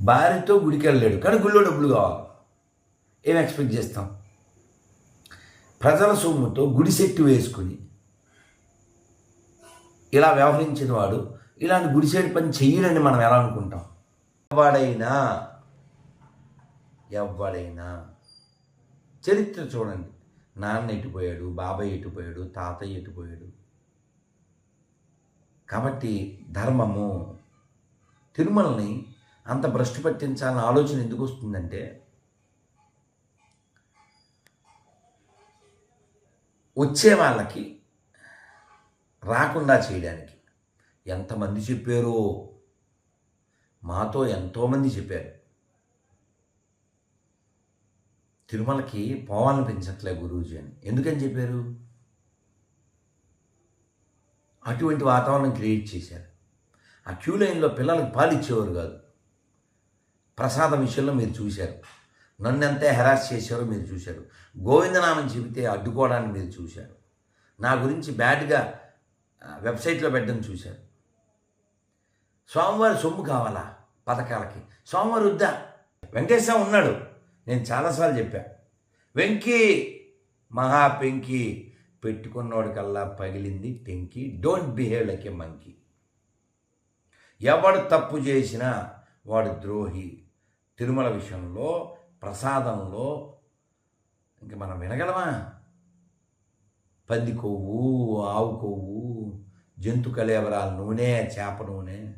భార్యతో గుడికి వెళ్ళలేడు కానీ గుళ్ళో డబ్బులు కావాలి. ఏం ఎక్స్పెక్ట్ చేస్తాం? ప్రజల సొమ్ముతో గుడి సెట్టు వేసుకుని ఇలా వ్యవహరించిన వాడు ఇలాంటి గుడిసేటి పని చెయ్యడని మనం ఎలా అనుకుంటాం? ఎవడైనా ఎవడైనా చరిత్ర చూడండి. నాన్న ఎటుపోయాడు బాబాయ్ ఎటుపోయాడు తాతయ్య ఎటుపోయాడు? కాబట్టి ధర్మము తిరుమలని అంత భ్రష్టు పట్టించాలని ఆలోచన ఎందుకు వస్తుందంటే వచ్చే వాళ్ళకి రాకుండా చేయడానికి ఎంతమంది చెప్పారో మాతో ఎంతోమంది చెప్పారు. తిరుమలకి పోవాలని పెంచట్లే గురూజీ అని. ఎందుకని చెప్పారు? అటువంటి వాతావరణం క్రియేట్ చేశారు. ఆ క్యూ లైన్లో పిల్లలకి పాలు ఇచ్చేవారు కాదు. ప్రసాదం విషయంలో మీరు చూశారు. నన్ను ఎంత హెరాస్ చేశారో మీరు చూశారు. గోవిందనామని చెబితే అడ్డుకోవడాన్ని మీరు చూశారు. నా గురించి బ్యాడ్గా వెబ్సైట్లో పెట్టడం చూశారు. స్వామివారి సొమ్ము కావాలా పథకాలకి? స్వామివారు వద్దా? వెంకటేశ్వర ఉన్నాడు. నేను చాలాసార్లు చెప్పా. వెంకీ మహా పెంకి పెట్టుకున్నోడికల్లా పగిలింది టెంకి. Don't behave like a monkey. ఎవడు తప్పు చేసినా వాడు ద్రోహి. తిరుమల విషయంలో ప్రసాదంలో ఇంక మనం వినగలమా? పంది కొవ్వు ఆవు కొవ్వు జంతు కలేబరాల నూనె చేప నూనె